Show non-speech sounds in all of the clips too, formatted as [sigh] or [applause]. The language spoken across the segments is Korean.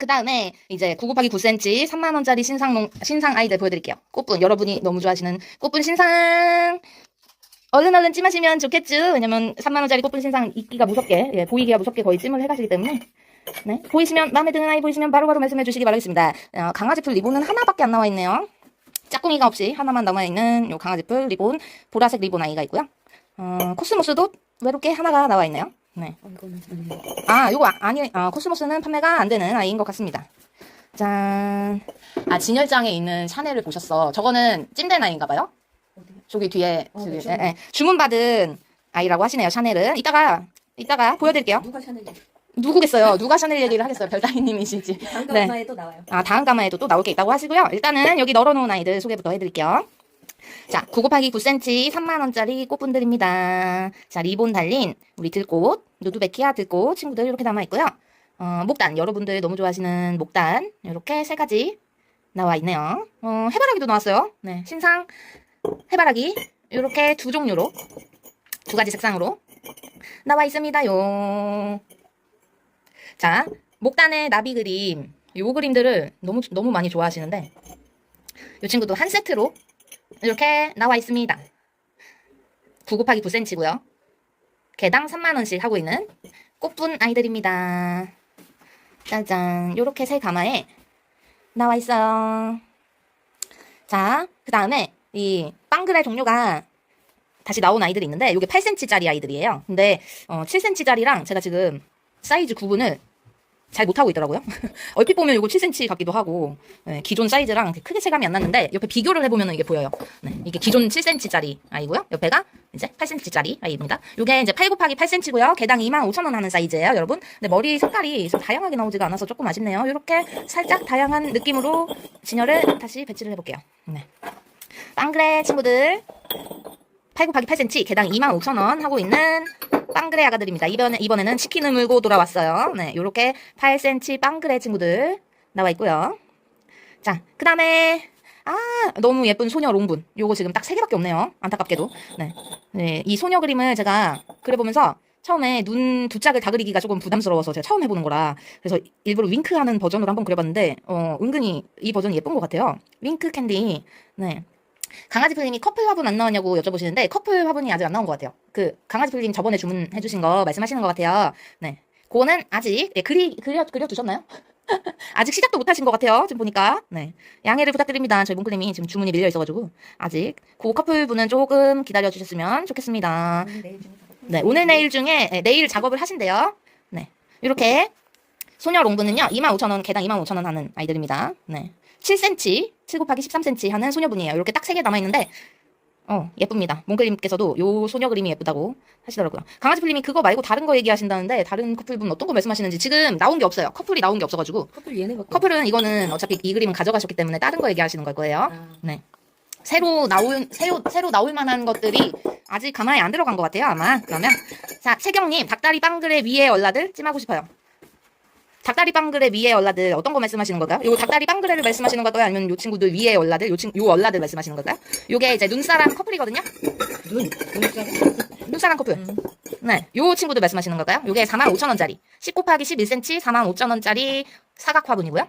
그 다음에 이제 9 곱하기 9cm 3만원짜리 신상, 농- 신상 아이들 보여드릴게요. 꽃분. 여러분이 너무 좋아하시는 꽃분 신상. 얼른 얼른 찜하시면 좋겠죠. 왜냐면 3만원짜리 꽃분 신상 입기가 무섭게, 예, 보이기가 무섭게 거의 찜을 해가시기 때문에. 네. 보이시면, 마음에 드는 아이 보이시면 바로바로 말씀해 주시기 바라겠습니다. 어, 강아지 풀 리본은 하나밖에 안 나와 있네요. 짝꿍이가 없이 하나만 남아있는 요 강아지 풀 리본, 보라색 리본 아이가 있고요. 어, 코스모스도 외롭게 하나가 나와 있네요. 네. 어, 이거는 아니에요. 아, 요거 아- 아니, 아, 코스모스는 판매가 안 되는 아이인 것 같습니다. 짠. 아, 진열장에 있는 샤넬을 보셨어. 저거는 찐된 아이인가 봐요? 어디요? 저기 뒤에, 어, 저기, 네, 예, 샤넬. 예. 주문받은 아이라고 하시네요, 샤넬은. 이따가, 이따가 보여드릴게요. 누가 샤넬 누구겠어요? 누가 샤넬 얘기를 하겠어요? 별다이님이실지. 다음 네. 가마에 또 나와요. 아, 다음 가마에도 또 나올 게 있다고 하시고요. 일단은 여기 널어놓은 아이들 소개부터 해드릴게요. 자, 9 곱하기 9cm 3만원짜리 꽃분들입니다. 자, 리본 달린 우리 들꽃, 누드베키아 들꽃 친구들 이렇게 남아있고요. 어, 목단, 여러분들 너무 좋아하시는 목단, 이렇게 세 가지 나와 있네요. 어, 해바라기도 나왔어요. 네, 신상 해바라기, 이렇게 두 종류로, 두 가지 색상으로 나와 있습니다요. 자, 목단의 나비 그림, 요 그림들을 너무, 너무 많이 좋아하시는데, 이 친구도 한 세트로 이렇게 나와 있습니다. 9 곱하기 9cm고요. 개당 3만원씩 하고 있는 꽃분 아이들입니다. 짜잔. 요렇게 세 가마에 나와 있어요. 자, 그 다음에 이 빵그레 종류가 다시 나온 아이들이 있는데, 요게 8cm짜리 아이들이에요. 근데, 어, 7cm짜리랑 제가 지금 사이즈 구분을 잘 못하고 있더라고요. [laughs] 얼핏 보면 이거 7cm 같기도 하고, 네, 기존 사이즈랑 크게 체감이 안 났는데, 옆에 비교를 해보면 이게 보여요. 네, 이게 기존 7cm짜리 아이고요. 옆에가 이제 8cm짜리 아이입니다. 이게 이제 8 곱하기 8cm고요. 개당 25,000원 하는 사이즈예요, 여러분. 근데 머리 색깔이 좀 다양하게 나오지가 않아서 조금 아쉽네요. 이렇게 살짝 다양한 느낌으로 진열을 다시 배치를 해볼게요. 네. 빵그레 친구들. 8 곱하기 8cm 개당 25,000원 하고 있는 빵그레 아가들입니다. 이번에, 이번에는 치킨을 물고 돌아왔어요. 네, 요렇게 8cm 빵그레 친구들 나와 있고요. 자, 그 다음에, 아, 너무 예쁜 소녀 롱분. 요거 지금 딱 3개밖에 없네요. 안타깝게도. 네. 네, 이 소녀 그림을 제가 그려보면서 처음에 눈 두 짝을 다 그리기가 조금 부담스러워서 제가 처음 해보는 거라 그래서 일부러 윙크하는 버전으로 한번 그려봤는데 어 은근히 이 버전이 예쁜 것 같아요 윙크 캔디 네 강아지 풀님이 커플 화분 안 나왔냐고 여쭤보시는데 커플 화분이 아직 안 나온 것 같아요. 그 강아지 풀님 저번에 주문해주신 거 말씀하시는 것 같아요. 네, 그거는 아직 예, 그리 그려 그려 두셨나요? [laughs] 아직 시작도 못하신 것 같아요. 지금 보니까 네 양해를 부탁드립니다. 저희 몽클님이 지금 주문이 밀려 있어가지고 아직 그 커플 분은 조금 기다려 주셨으면 좋겠습니다. 네, 오늘 내일 중에 네, 내일 작업을 하신대요. 네, 이렇게 소녀 롱분은요 25,000원 개당 25,000원 하는 아이들입니다. 네, 7cm 7 곱하기 13cm 하는 소녀분이에요. 이렇게 딱 세 개 남아 있는데 어 예쁩니다. 몽클님께서도 요 소녀 그림이 예쁘다고 하시더라고요. 강아지 풀님이 그거 말고 다른 거 얘기하신다는데 다른 커플분 어떤 거 말씀하시는지 지금 나온 게 없어요. 커플이 나온 게 없어가지고 커플 얘네가 커플은 이거는 어차피 이 그림은 가져가셨기 때문에 다른 거 얘기하시는 걸 거예요. 아, 새로 나올 새로 새로 나올 만한 것들이 아직 가만히 안 들어간 것 같아요 아마 그러면 자 채경님 닭다리 빵그레 위에 얼라들 찜하고 싶어요 닭다리 빵그레 위에 얼라들 어떤 거 말씀하시는 걸까요? 요 닭다리 빵그레를 말씀하시는 걸까요? 아니면 요 친구들 위에 얼라들 요, 친, 요 얼라들 말씀하시는 걸까요? 요게 이제 눈사람 커플이거든요 눈. 눈사람. 눈사람 커플 음. 네, 요 친구들 말씀하시는 걸까요? 요게 45,000원짜리 10 곱하기 11cm 45,000원짜리 사각 화분이고요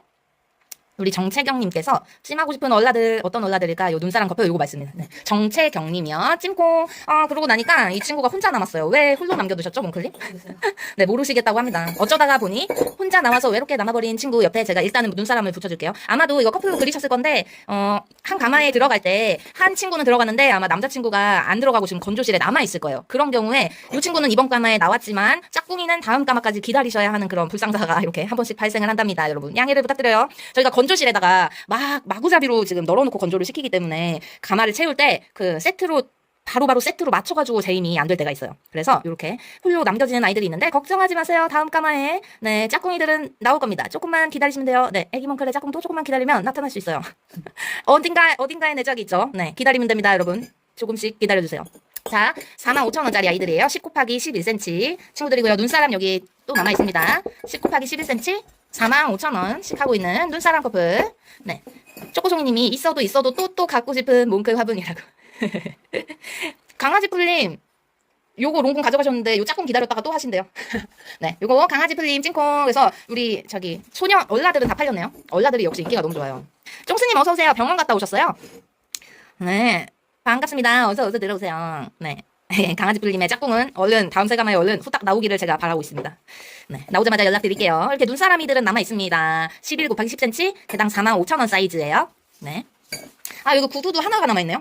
우리 정채경님께서 찜하고 싶은 얼라들 어떤 얼라들일까? 요 눈사람 커플 요거 말씀입니다. 네. 정채경님이요. 찜콩. 아 그러고 나니까 이 친구가 혼자 남았어요. 왜 홀로 남겨두셨죠, 몽클님? [laughs] 네 모르시겠다고 합니다. 어쩌다가 보니 혼자 남아서 외롭게 남아버린 친구 옆에 제가 일단은 눈사람을 붙여줄게요. 아마도 이거 커플 그리셨을 건데 어, 한 가마에 들어갈 때 한 친구는 들어가는데 아마 남자친구가 안 들어가고 지금 건조실에 남아 있을 거예요. 그런 경우에 이 친구는 이번 가마에 나왔지만 짝꿍이는 다음 가마까지 기다리셔야 하는 그런 불상사가 이렇게 한 번씩 발생을 한답니다, 여러분. 양해를 부탁드려요. 저희가 건조실에다가 막 마구잡이로 지금 널어놓고 건조를 시키기 때문에 가마를 채울 때 그 세트로 바로 바로 세트로 맞춰가지고 재임이 안 될 때가 있어요. 그래서 이렇게 홀로 남겨지는 아이들이 있는데 걱정하지 마세요. 다음 까마에 네 짝꿍이들은 나올 겁니다. 조금만 기다리시면 돼요. 네 애기 몽클의 짝꿍도 조금만 기다리면 나타날 수 있어요. [laughs] 어딘가 어딘가에 내 적이 있죠. 네 기다리면 됩니다, 여러분. 조금씩 기다려주세요. 자, 45,000원짜리 아이들이에요. 10 곱하기 11cm 친구들이고요. 눈사람 여기 또 남아 있습니다. 10 곱하기 11cm 45,000원씩 하고 있는 눈사람 커플. 네. 쪼꼬송이님이 있어도 있어도 또 또 갖고 싶은 몽클 화분이라고. [laughs] 강아지 꿀님, 요거 롱군 가져가셨는데 요 짝꿍 기다렸다가 또 하신대요. [laughs] 네, 요거 강아지 플림 찐콩. 그래서 우리 저기 소녀 얼라들은 다 팔렸네요. 얼라들이 역시 인기가 너무 좋아요. 쫑스님 어서 오세요. 병원 갔다 오셨어요? 네, 반갑습니다. 어서 어서 들어오세요. 네. 강아지 플림의 짝꿍은 얼른 다음 세가마에 얼른 후딱 나오기를 제가 바라고 있습니다. 네, 나오자마자 연락드릴게요. 이렇게 눈사람이들은 남아 있습니다. 11 곱하기 10cm, 개당 45,000원 사이즈예요. 네. 아, 이거 구두도 하나가 남아 있네요.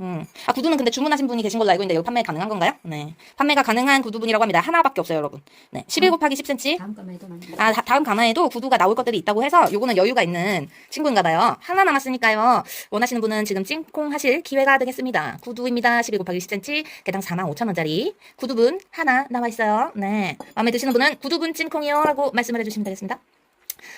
음. 아, 구두는 근데 주문하신 분이 계신 걸로 알고 있는데 이거 판매 가능한 건가요? 네. 판매가 가능한 구두분이라고 합니다. 하나밖에 없어요, 여러분. 네. 11 곱하기 10cm. 다음 까마에도 많이. 아, 다, 다음 가마에도 구두가 나올 것들이 있다고 해서 요거는 여유가 있는 친구인가 봐요. 하나 남았으니까요. 원하시는 분은 지금 찡콩 하실 기회가 되겠습니다. 구두입니다. 12 곱하기 10cm, 개당 45,000원짜리 구두분 하나 나와 있어요. 네. 마음에 드시는 분은 구두분 찡콩이요. 라고 말씀을 해주시면 되겠습니다.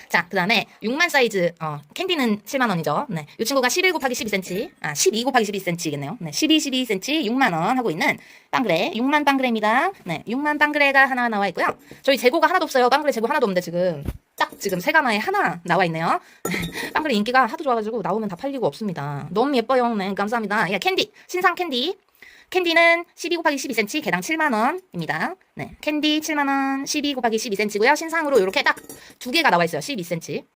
자, 그 다음에 6만 사이즈, 어, 캔디는 7만원이죠. 네. 이 친구가 11 곱하기 12cm, 아, 12 곱하기 12cm겠네요. 네. 12, 12cm 6만원 하고 있는 빵그레, 6만 빵그레입니다. 네. 6만 빵그레가 하나 나와 있고요. 저희 재고가 하나도 없어요. 빵그레 재고 하나도 없는데 지금 딱 지금 세 가마에 하나 나와 있네요. [laughs] 빵그레 인기가 하도 좋아가지고 나오면 다 팔리고 없습니다. 너무 예뻐요. 네. 감사합니다. 예, 캔디, 신상 캔디. 캔디는 12 곱하기 12cm, 개당 7만원입니다. 네. 캔디 7만원, 12 곱하기 12cm고요. 신상으로 이렇게 딱 두 개가 나와 있어요. 12cm.